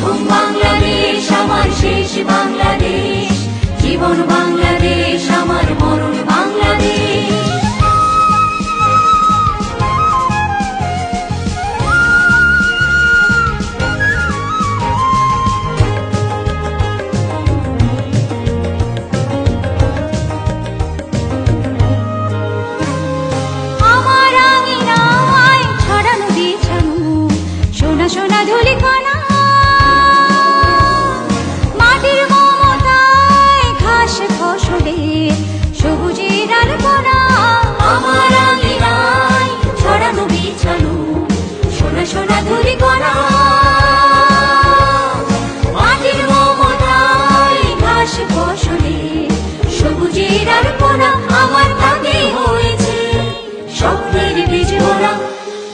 প্রথম বাংলাদেশ আমার শেষ বাংলাদেশ। জীবন বাংলাদেশ আমার মরণ বাংলাদেশ। সোনা ধুলি কণা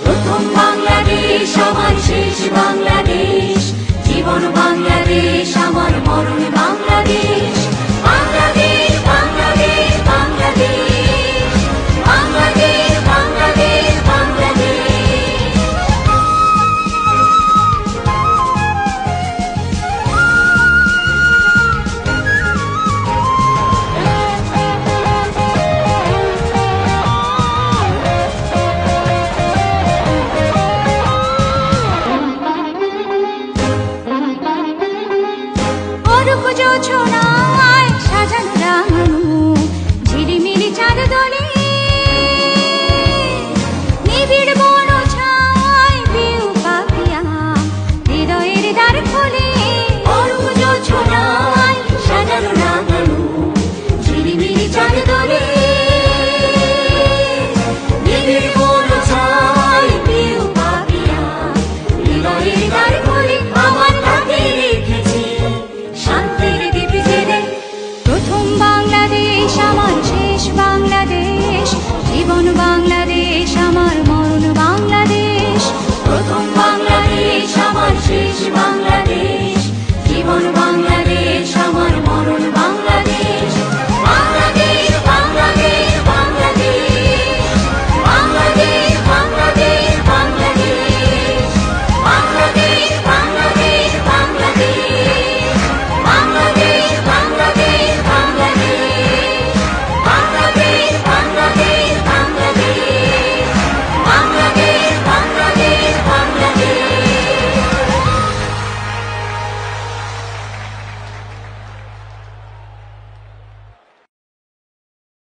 如同妈